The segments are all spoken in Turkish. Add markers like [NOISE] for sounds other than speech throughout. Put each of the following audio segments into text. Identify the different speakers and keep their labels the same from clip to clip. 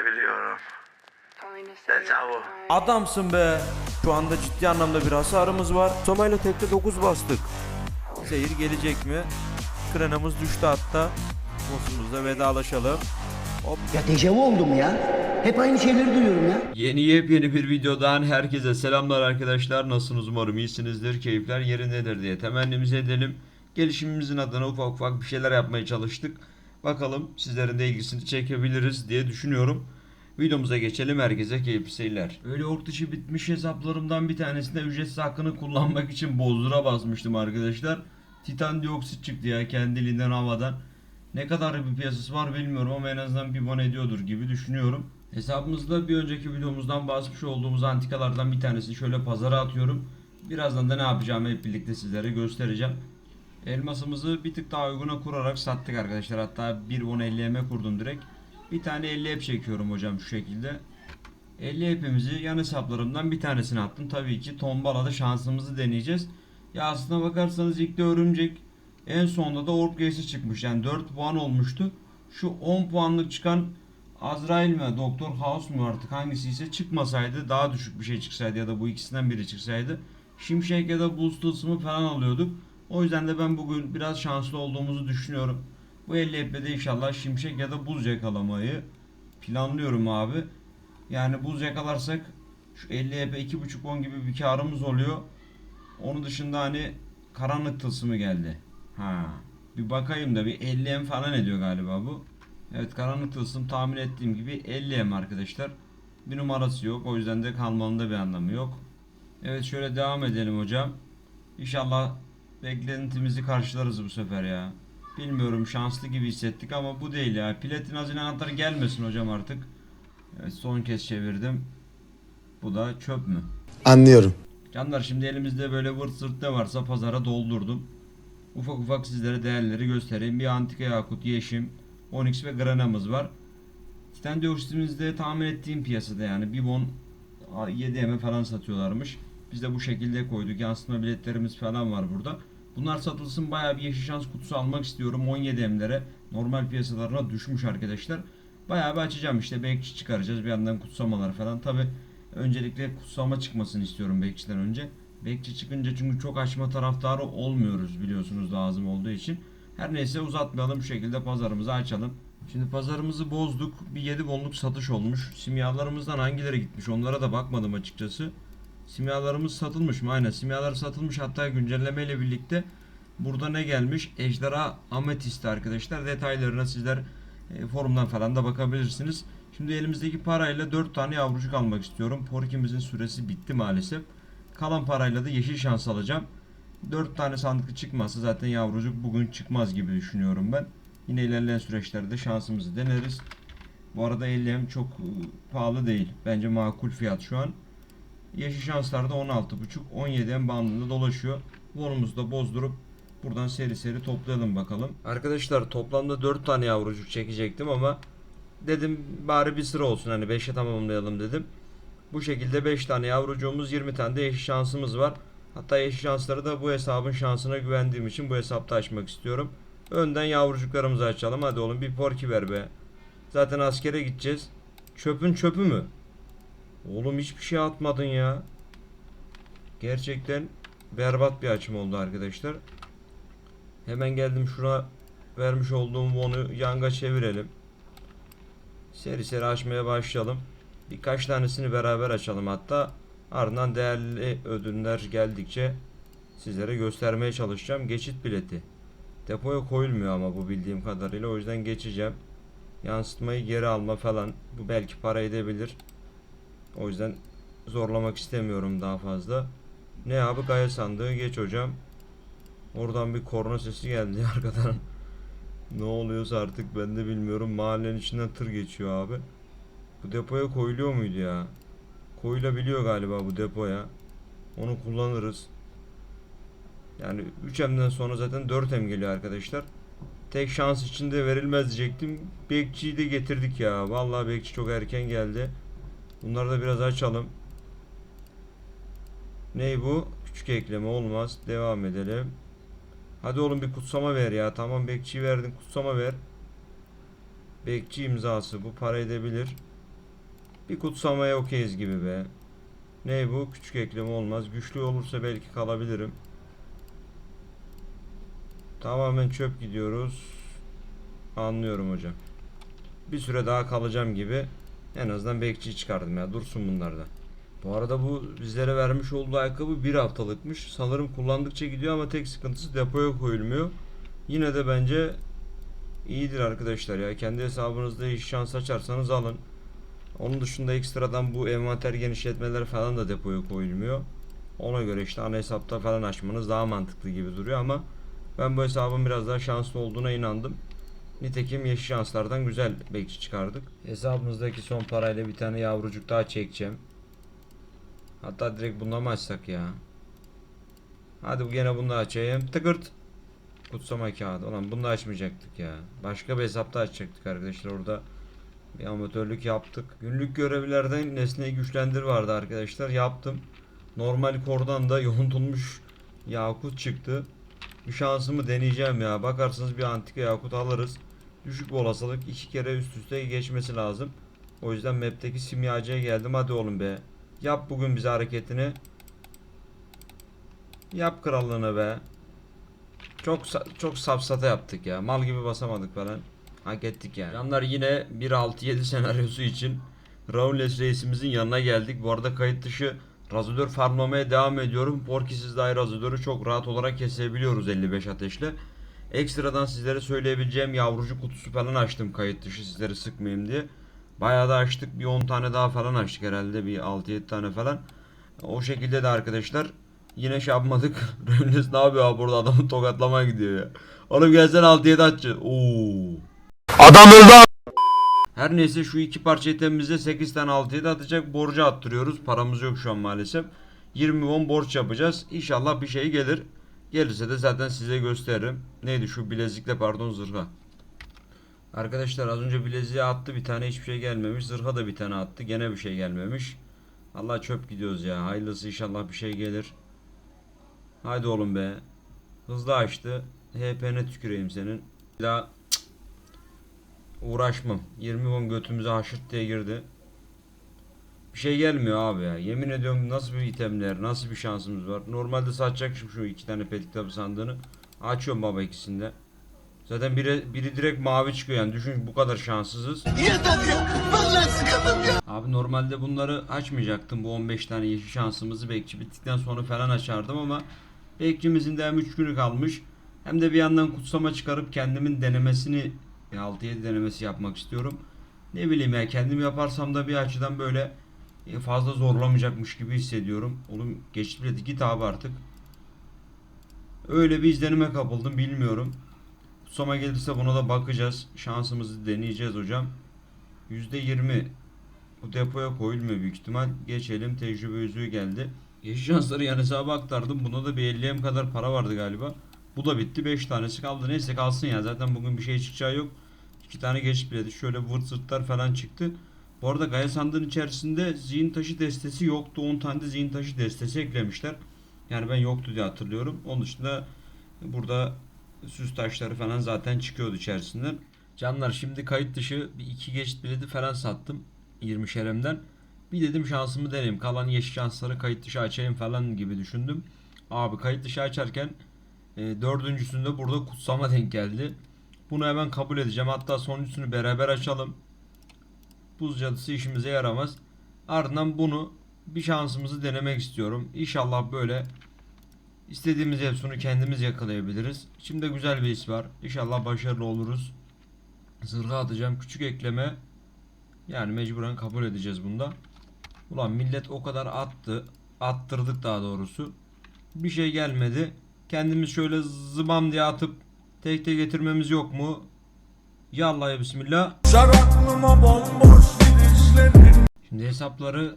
Speaker 1: biliyorum. Dejavu.
Speaker 2: Adamsın be. Şu anda ciddi anlamda bir hasarımız var. Somayla tekte 9 bastık. Seyir gelecek mi? Krenamız düştü hatta. Boss'umuzla vedalaşalım. Hop.
Speaker 3: Ya dejavu oldum ya. Hep aynı şeyleri duyuyorum ya.
Speaker 4: Yeni yepyeni bir videodan herkese selamlar arkadaşlar. Nasılsınız umarım iyisinizdir. Keyifler yerindedir diye temennimizi edelim. Gelişimimizin adına ufak ufak bir şeyler yapmaya çalıştık. Bakalım sizlerin de ilgisini çekebiliriz diye düşünüyorum. Videomuza geçelim. Herkese keyifli seyirler. Öyle orta dışı bitmiş hesaplarımdan bir tanesinde ücretsiz hakkını kullanmak için bozdura basmıştım arkadaşlar. Titan dioksit çıktı ya kendiliğinden havadan. Ne kadar bir piyasası var bilmiyorum ama en azından bir bon ediyordur gibi düşünüyorum. Hesabımızda bir önceki videomuzdan bahsetmiş olduğumuz antikalardan bir tanesini şöyle pazara atıyorum. Birazdan da ne yapacağımı hep birlikte sizlere göstereceğim. Elmasımızı bir tık daha uyguna kurarak sattık arkadaşlar. Hatta bir bon 50'eme kurdum direkt. Bir tane 50 hep çekiyorum hocam şu şekilde. 50 hepimizi yan hesaplarımdan bir tanesine attım. Tabii ki tombalada şansımızı deneyeceğiz. Ya aslına bakarsanız ilk de örümcek en sonunda da orb geysi çıkmış. Yani 4 puan olmuştu. Şu 10 puanlık çıkan Azrail mi Doktor House mu artık hangisi ise çıkmasaydı daha düşük bir şey çıksaydı ya da bu ikisinden biri çıksaydı Şimşek ya da Boost tılsımı falan alıyorduk. O yüzden de ben bugün biraz şanslı olduğumuzu düşünüyorum. Bu 50 eple de inşallah Şimşek ya da Buz yakalamayı planlıyorum abi. Yani buz yakalarsak şu 50 EP 2.5 10 gibi bir karımız oluyor. Onun dışında hani karanlık tılsımı geldi. Ha. Bir bakayım da bir 50 M falan ediyor galiba bu. Evet karanlık tılsım tahmin ettiğim gibi 50 M arkadaşlar. Bir numarası yok. O yüzden de kalmanın da bir anlamı yok. Evet şöyle devam edelim hocam. İnşallah beklentimizi karşılarız bu sefer ya. Bilmiyorum şanslı gibi hissettik ama bu değil ya. Platin hazine anahtarı gelmesin hocam artık. Evet son kez çevirdim. Bu da çöp mü?
Speaker 5: Anlıyorum.
Speaker 4: Canlar şimdi elimizde böyle vırt zırt ne varsa pazara doldurdum. Ufak ufak sizlere değerleri göstereyim. Bir antika yakut, yeşim, onyx ve granamız var. Titan dioksitimizde tahmin ettiğim piyasada yani bir bon 7 eme falan satıyorlarmış. Biz de bu şekilde koyduk. Yansıtma biletlerimiz falan var burada. Bunlar satılsın bayağı bir yeşil şans kutusu almak istiyorum 17 emlere. Normal piyasalarına düşmüş arkadaşlar. Bayağı bir açacağım işte bekçi çıkaracağız bir yandan kutsamalar falan. Tabi öncelikle kutsama çıkmasını istiyorum bekçiden önce. Bekçi çıkınca çünkü çok açma taraftarı olmuyoruz biliyorsunuz lazım olduğu için. Her neyse uzatmayalım şu şekilde pazarımızı açalım. Şimdi pazarımızı bozduk. Bir 7 bonluk satış olmuş. Simyalarımızdan hangileri gitmiş onlara da bakmadım açıkçası. Simyalarımız satılmış mı? Aynen simyalar satılmış. Hatta güncelleme ile birlikte burada ne gelmiş? Ejderha Ametist arkadaşlar. Detaylarına sizler e, forumdan falan da bakabilirsiniz. Şimdi elimizdeki parayla 4 tane yavrucuk almak istiyorum. Porkimizin süresi bitti maalesef. Kalan parayla da yeşil şans alacağım. 4 tane sandık çıkmazsa zaten yavrucuk bugün çıkmaz gibi düşünüyorum ben. Yine ilerleyen süreçlerde şansımızı deneriz. Bu arada 50M çok e, pahalı değil. Bence makul fiyat şu an. Yeşil şanslarda 16.5 17M bandında dolaşıyor. Bonumuzu da bozdurup buradan seri seri toplayalım bakalım. Arkadaşlar toplamda 4 tane yavrucuk çekecektim ama dedim bari bir sıra olsun hani 5'e tamamlayalım dedim. Bu şekilde 5 tane yavrucuğumuz 20 tane de yeşil şansımız var. Hatta yeşil şansları da bu hesabın şansına güvendiğim için bu hesapta açmak istiyorum. Önden yavrucuklarımızı açalım. Hadi oğlum bir porki ver be. Zaten askere gideceğiz. Çöpün çöpü mü? Oğlum hiçbir şey atmadın ya. Gerçekten berbat bir açım oldu arkadaşlar. Hemen geldim şuna vermiş olduğum onu yanga çevirelim. Seri seri açmaya başlayalım. Birkaç tanesini beraber açalım hatta. Ardından değerli ödüller geldikçe sizlere göstermeye çalışacağım. Geçit bileti. Depoya koyulmuyor ama bu bildiğim kadarıyla. O yüzden geçeceğim. Yansıtmayı geri alma falan. Bu belki para edebilir. O yüzden zorlamak istemiyorum daha fazla. Ne abi gaya sandığı geç hocam. Oradan bir korna sesi geldi [LAUGHS] arkadan. ne oluyorsa artık ben de bilmiyorum. Mahallenin içinden tır geçiyor abi. Bu depoya koyuluyor muydu ya? Koyulabiliyor galiba bu depoya. Onu kullanırız. Yani 3M'den sonra zaten 4M geliyor arkadaşlar. Tek şans içinde verilmez diyecektim. Bekçiyi de getirdik ya. Vallahi bekçi çok erken geldi. Bunları da biraz açalım. Ney bu? Küçük ekleme olmaz. Devam edelim. Hadi oğlum bir kutsama ver ya. Tamam bekçiyi verdin kutsama ver. Bekçi imzası bu para edebilir. Bir kutsamaya okeyiz gibi be. Ne bu? Küçük ekleme olmaz. Güçlü olursa belki kalabilirim. Tamamen çöp gidiyoruz. Anlıyorum hocam. Bir süre daha kalacağım gibi. En azından bekçiyi çıkardım ya. Dursun bunlardan. Bu arada bu bizlere vermiş olduğu ayakkabı bir haftalıkmış. Sanırım kullandıkça gidiyor ama tek sıkıntısı depoya koyulmuyor. Yine de bence iyidir arkadaşlar ya. Kendi hesabınızda iş şans açarsanız alın. Onun dışında ekstradan bu envanter genişletmeleri falan da depoya koyulmuyor. Ona göre işte ana hesapta falan açmanız daha mantıklı gibi duruyor ama ben bu hesabın biraz daha şanslı olduğuna inandım. Nitekim yeşil şanslardan güzel bekçi çıkardık. Hesabımızdaki son parayla bir tane yavrucuk daha çekeceğim. Hatta direkt bundan mı açsak ya? Hadi gene bunu da açayım. Tıkırt. Kutsama kağıdı. Ulan bunu da açmayacaktık ya. Başka bir hesapta açacaktık arkadaşlar. Orada bir amatörlük yaptık. Günlük görevlerden nesneyi güçlendir vardı arkadaşlar. Yaptım. Normal kordan da yoğuntulmuş yakut çıktı. Bir şansımı deneyeceğim ya. Bakarsınız bir antika yakut alırız. Düşük bir olasılık iki kere üst üste geçmesi lazım. O yüzden map'teki simyacıya geldim. Hadi oğlum be. Yap bugün bize hareketini. Yap krallığını be. Çok çok safsata yaptık ya. Mal gibi basamadık falan. Hak ettik yani. Canlar yine 1.6.7 senaryosu için Raunles reisimizin yanına geldik. Bu arada kayıt dışı razodör farmlamaya devam ediyorum. Porkisiz dahi razodörü çok rahat olarak kesebiliyoruz 55 ateşle. Ekstradan sizlere söyleyebileceğim yavrucu kutusu falan açtım kayıt dışı sizleri sıkmayayım diye. Bayağı da açtık. Bir 10 tane daha falan açtık herhalde. Bir 6-7 tane falan. O şekilde de arkadaşlar yine şey yapmadık. [LAUGHS] Rönles ne yapıyor abi burada adamı tokatlamaya gidiyor ya. Oğlum gelsene 6-7 açacağız. Oo.
Speaker 1: Adam öldü
Speaker 4: Her neyse şu iki parça itemimize 8 tane 6-7 atacak borcu attırıyoruz. Paramız yok şu an maalesef. 20 won borç yapacağız. İnşallah bir şey gelir. Gelirse de zaten size gösteririm. Neydi şu bilezikle pardon zırha. Arkadaşlar az önce bileziğe attı bir tane hiçbir şey gelmemiş. Zırha da bir tane attı gene bir şey gelmemiş. Allah çöp gidiyoruz ya. Hayırlısı inşallah bir şey gelir. Haydi oğlum be. Hızlı açtı. HP'ne tüküreyim senin. Bir daha. Uğraşmam. 20 won götümüze haşırt diye girdi. Bir şey gelmiyor abi ya. Yemin ediyorum nasıl bir itemler, nasıl bir şansımız var. Normalde satacakmışım şu iki tane pet kitabı sandığını. Açıyorum baba ikisinde. Zaten biri, biri direkt mavi çıkıyor yani. Düşün bu kadar şanssızız. Abi normalde bunları açmayacaktım. Bu 15 tane yeşil şansımızı bekçi bittikten sonra falan açardım ama bekçimizin de hem 3 günü kalmış. Hem de bir yandan kutsama çıkarıp kendimin denemesini 6-7 denemesi yapmak istiyorum. Ne bileyim ya kendim yaparsam da bir açıdan böyle e, fazla zorlamayacakmış gibi hissediyorum. Oğlum geçti bile git abi artık. Öyle bir izlenime kapıldım bilmiyorum. Kutsama gelirse buna da bakacağız. Şansımızı deneyeceğiz hocam. %20 bu depoya koyulmuyor büyük ihtimal. Geçelim tecrübe yüzüğü geldi. Yeşil şansları yan hesaba aktardım. Buna da bir 50'm kadar para vardı galiba. Bu da bitti. 5 tanesi kaldı. Neyse kalsın ya. Zaten bugün bir şey çıkacağı yok. 2 tane geç bileti. Şöyle vırt zırtlar falan çıktı. Bu arada Gaya sandığın içerisinde zihin taşı destesi yoktu. 10 tane de zihin taşı destesi eklemişler. Yani ben yoktu diye hatırlıyorum. Onun dışında burada süs taşları falan zaten çıkıyordu içerisinden. Canlar şimdi kayıt dışı bir iki geçit bileti falan sattım. 20 şeremden. Bir dedim şansımı deneyim. Kalan yeşil şansları kayıt dışı açayım falan gibi düşündüm. Abi kayıt dışı açarken e, dördüncüsünde burada kutsama denk geldi. Bunu hemen kabul edeceğim. Hatta sonuncusunu beraber açalım. Buz cadısı işimize yaramaz. Ardından bunu bir şansımızı denemek istiyorum. İnşallah böyle istediğimiz hepsini kendimiz yakalayabiliriz. İçimde güzel bir his var. İnşallah başarılı oluruz. Zırha atacağım. Küçük ekleme. Yani mecburen kabul edeceğiz bunda. Ulan millet o kadar attı. Attırdık daha doğrusu. Bir şey gelmedi. Kendimiz şöyle zıbam diye atıp tek tek getirmemiz yok mu? Yallah ya bismillah. Şimdi hesapları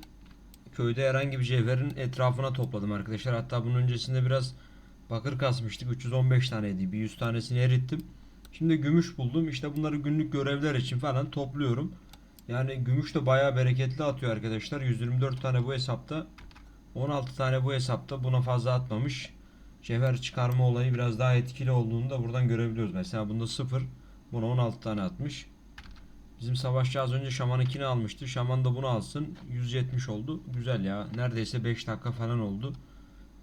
Speaker 4: köyde herhangi bir cevherin etrafına topladım arkadaşlar. Hatta bunun öncesinde biraz bakır kasmıştık. 315 taneydi. Bir 100 tanesini erittim. Şimdi gümüş buldum. İşte bunları günlük görevler için falan topluyorum. Yani gümüş de bayağı bereketli atıyor arkadaşlar. 124 tane bu hesapta. 16 tane bu hesapta. Buna fazla atmamış. Cevher çıkarma olayı biraz daha etkili olduğunu da buradan görebiliyoruz. Mesela bunda 0. Buna 16 tane atmış. Bizim savaşçı az önce Şaman 2'ni almıştı. Şaman da bunu alsın. 170 oldu. Güzel ya. Neredeyse 5 dakika falan oldu.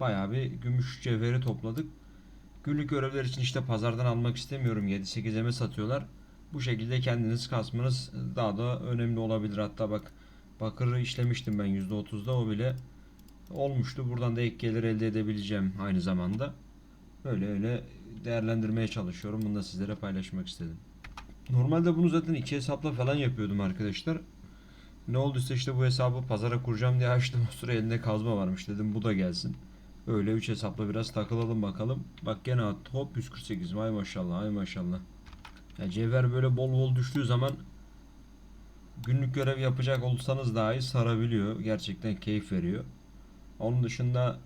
Speaker 4: Bayağı bir gümüş cevheri topladık. Günlük görevler için işte pazardan almak istemiyorum. 7-8 eme satıyorlar. Bu şekilde kendiniz kasmanız daha da önemli olabilir. Hatta bak bakırı işlemiştim ben %30'da o bile olmuştu. Buradan da ek gelir elde edebileceğim aynı zamanda. Böyle öyle değerlendirmeye çalışıyorum. Bunu da sizlere paylaşmak istedim. Normalde bunu zaten iki hesapla falan yapıyordum arkadaşlar. Ne olduysa işte bu hesabı pazara kuracağım diye açtım. O sıra elinde kazma varmış dedim bu da gelsin. Öyle 3 hesapla biraz takılalım bakalım. Bak gene attı hop 148 vay maşallah ay maşallah. Ya cevher böyle bol bol düştüğü zaman günlük görev yapacak olsanız dahi sarabiliyor. Gerçekten keyif veriyor. Onun dışında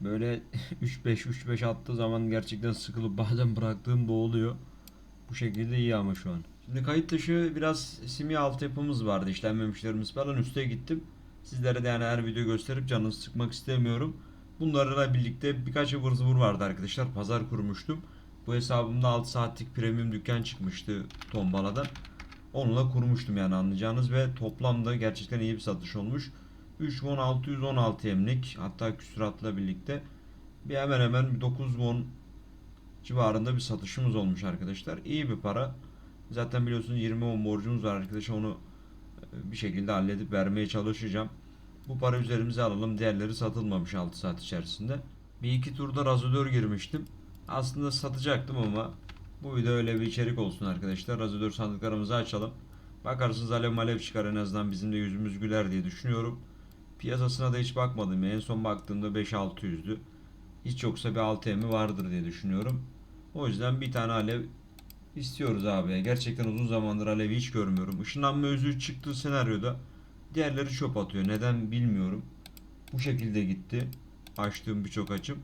Speaker 4: böyle [LAUGHS] 3-5 3-5 attığı zaman gerçekten sıkılıp bazen bıraktığım da oluyor. Bu şekilde iyi ama şu an. Şimdi kayıt dışı biraz simya altyapımız vardı. işlenmemişlerimiz falan üste gittim. Sizlere de yani her video gösterip canınızı sıkmak istemiyorum. Bunlarla birlikte birkaç ıvır zıvır vardı arkadaşlar. Pazar kurmuştum. Bu hesabımda 6 saatlik premium dükkan çıkmıştı Tombala'dan. Onunla kurmuştum yani anlayacağınız ve toplamda gerçekten iyi bir satış olmuş. 3616 emlik hatta küsuratla birlikte bir hemen hemen 9 won civarında bir satışımız olmuş arkadaşlar. İyi bir para. Zaten biliyorsunuz 20 won borcumuz var arkadaşlar onu e, bir şekilde halledip vermeye çalışacağım. Bu para üzerimize alalım. Diğerleri satılmamış 6 saat içerisinde. Bir iki turda razodör girmiştim. Aslında satacaktım ama bu video öyle bir içerik olsun arkadaşlar. Razodör sandıklarımızı açalım. Bakarsınız alev malev çıkar en azından bizim de yüzümüz güler diye düşünüyorum. Piyasasına da hiç bakmadım. En son baktığımda 5-600'dü. Hiç yoksa bir 6 vardır diye düşünüyorum. O yüzden bir tane alev istiyoruz abi. Gerçekten uzun zamandır alevi hiç görmüyorum. Işınlanma özü çıktığı senaryoda diğerleri çöp atıyor. Neden bilmiyorum. Bu şekilde gitti. Açtığım birçok açım.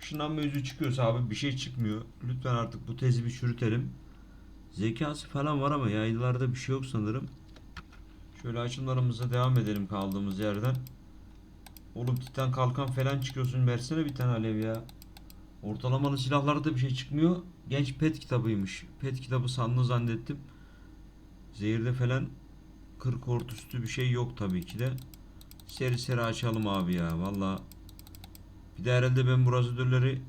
Speaker 4: Işınlanma özü çıkıyorsa abi bir şey çıkmıyor. Lütfen artık bu tezi bir çürütelim. Zekası falan var ama yaylılarda bir şey yok sanırım. Şöyle açımlarımıza devam edelim kaldığımız yerden. Oğlum titan kalkan falan çıkıyorsun versene bir tane alev ya. Ortalamalı silahlarda bir şey çıkmıyor. Genç pet kitabıymış. Pet kitabı sandığı zannettim. Zehirde falan 40 ort üstü bir şey yok tabii ki de. Seri seri açalım abi ya valla. Bir de herhalde ben bu razodörleri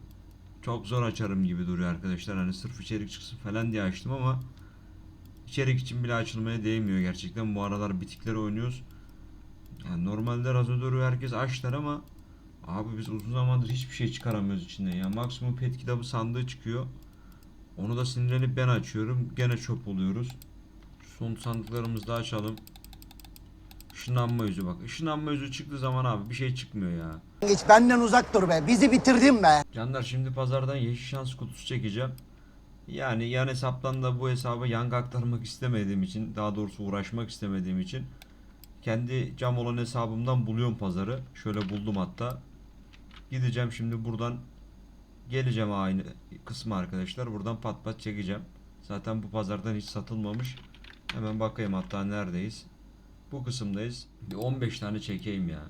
Speaker 4: çok zor açarım gibi duruyor arkadaşlar. Hani sırf içerik çıksın falan diye açtım ama içerik için bile açılmaya değmiyor gerçekten. Bu aralar bitikleri oynuyoruz. Yani normalde razodörü herkes açlar ama abi biz uzun zamandır hiçbir şey çıkaramıyoruz içinden ya. Maksimum pet kitabı sandığı çıkıyor. Onu da sinirlenip ben açıyorum. Gene çöp oluyoruz. Son sandıklarımızı da açalım. Işınlanma yüzü bak. Işınlanma yüzü çıktığı zaman abi bir şey çıkmıyor ya.
Speaker 3: Geç benden uzak dur be. Bizi bitirdin be.
Speaker 4: Canlar şimdi pazardan yeşil şans kutusu çekeceğim. Yani yan hesaptan da bu hesaba yanga aktarmak istemediğim için daha doğrusu uğraşmak istemediğim için kendi cam olan hesabımdan buluyorum pazarı. Şöyle buldum hatta. Gideceğim şimdi buradan geleceğim aynı kısmı arkadaşlar. Buradan pat pat çekeceğim. Zaten bu pazardan hiç satılmamış. Hemen bakayım hatta neredeyiz. Bu kısımdayız. Bir 15 tane çekeyim ya.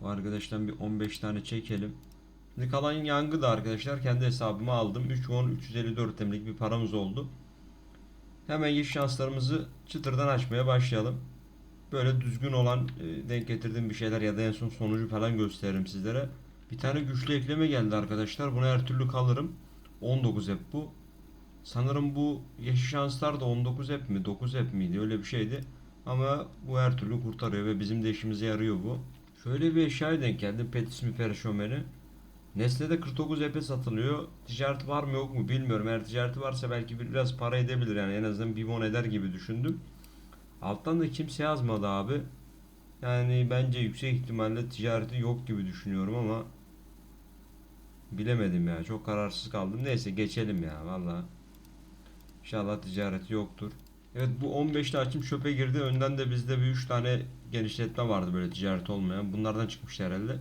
Speaker 4: Bu arkadaştan bir 15 tane çekelim. Şimdi kalan yangı da arkadaşlar kendi hesabıma aldım. 3 won 354 temlik bir paramız oldu. Hemen yeşil şanslarımızı çıtırdan açmaya başlayalım. Böyle düzgün olan e, denk getirdiğim bir şeyler ya da en son sonucu falan gösteririm sizlere. Bir tane güçlü ekleme geldi arkadaşlar. Buna her türlü kalırım. 19 hep bu. Sanırım bu yeşil şanslar da 19 hep mi 9 hep miydi öyle bir şeydi. Ama bu her türlü kurtarıyor ve bizim de işimize yarıyor bu. Şöyle bir eşyaya denk geldim. Pet ismi perşomeni. Nesne'de 49 EP satılıyor. Ticareti var mı yok mu bilmiyorum. Eğer ticareti varsa belki biraz para edebilir yani en azından bir won eder gibi düşündüm. Alttan da kimse yazmadı abi. Yani bence yüksek ihtimalle ticareti yok gibi düşünüyorum ama bilemedim ya. Çok kararsız kaldım. Neyse geçelim ya valla. İnşallah ticareti yoktur. Evet bu 15'te açım çöpe girdi. Önden de bizde bir 3 tane genişletme vardı böyle ticaret olmayan. Bunlardan çıkmıştı herhalde.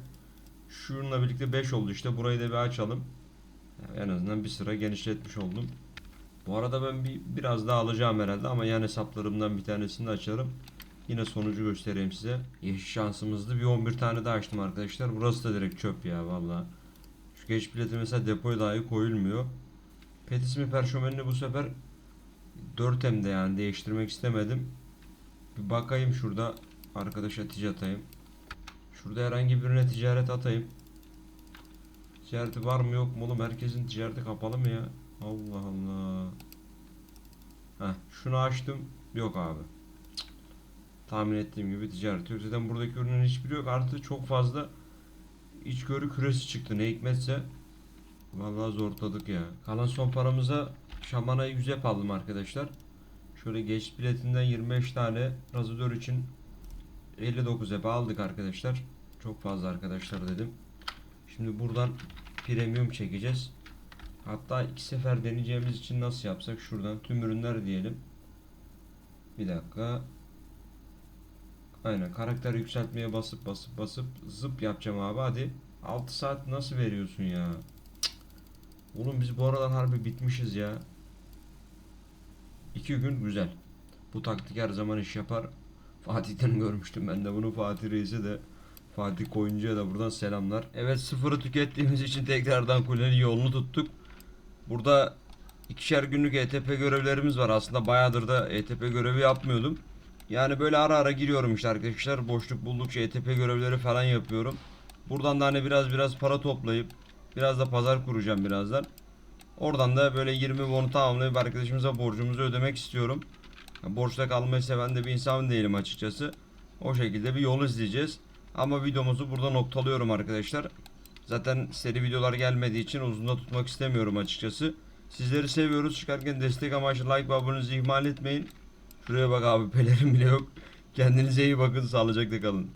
Speaker 4: Şununla birlikte 5 oldu işte. Burayı da bir açalım. Yani en azından bir sıra genişletmiş oldum. Bu arada ben bir biraz daha alacağım herhalde ama yan hesaplarımdan bir tanesini de açarım. Yine sonucu göstereyim size. Yeşil şansımızdı. Bir 11 tane daha açtım arkadaşlar. Burası da direkt çöp ya valla. Şu geç bileti mesela depoya dahi koyulmuyor. Pet ismi perşömenini bu sefer 4M'de yani değiştirmek istemedim. Bir bakayım şurada arkadaşa ticaret atayım. Şurada herhangi birine ticaret atayım. Ticareti var mı yok mu oğlum? Herkesin ticareti kapalı mı ya? Allah Allah. Heh, şunu açtım. Yok abi. Tahmin ettiğim gibi ticaret yok. Zaten buradaki ürünün hiçbiri yok. Artı çok fazla içgörü küresi çıktı. Ne hikmetse. Vallahi zorladık ya. Kalan son paramıza şamanayı güzel aldım arkadaşlar. Şöyle geç biletinden 25 tane razadör için 59 ebe aldık arkadaşlar. Çok fazla arkadaşlar dedim. Şimdi buradan premium çekeceğiz. Hatta iki sefer deneyeceğimiz için nasıl yapsak şuradan tüm ürünler diyelim. Bir dakika. Aynen karakter yükseltmeye basıp basıp basıp zıp yapacağım abi hadi. 6 saat nasıl veriyorsun ya? Cık. Oğlum biz bu aralar harbi bitmişiz ya. 2 gün güzel. Bu taktik her zaman iş yapar. [LAUGHS] Fatih'ten görmüştüm ben de bunu Fatih Reis'e de Fatih Koyuncu'ya da buradan selamlar. Evet sıfırı tükettiğimiz için tekrardan kulenin yolunu tuttuk. Burada ikişer günlük ETP görevlerimiz var. Aslında bayağıdır da ETP görevi yapmıyordum. Yani böyle ara ara giriyorum işte arkadaşlar. Boşluk buldukça ETP görevleri falan yapıyorum. Buradan da hani biraz biraz para toplayıp biraz da pazar kuracağım birazdan. Oradan da böyle 20 bonu tamamlayıp arkadaşımıza borcumuzu ödemek istiyorum. Borçta kalmayı seven de bir insan değilim açıkçası. O şekilde bir yol izleyeceğiz. Ama videomuzu burada noktalıyorum arkadaşlar. Zaten seri videolar gelmediği için uzun da tutmak istemiyorum açıkçası. Sizleri seviyoruz. Çıkarken destek amaçlı like ve abonenizi ihmal etmeyin. Şuraya bak abi [LAUGHS] pelerin bile yok. Kendinize iyi bakın. Sağlıcakla kalın.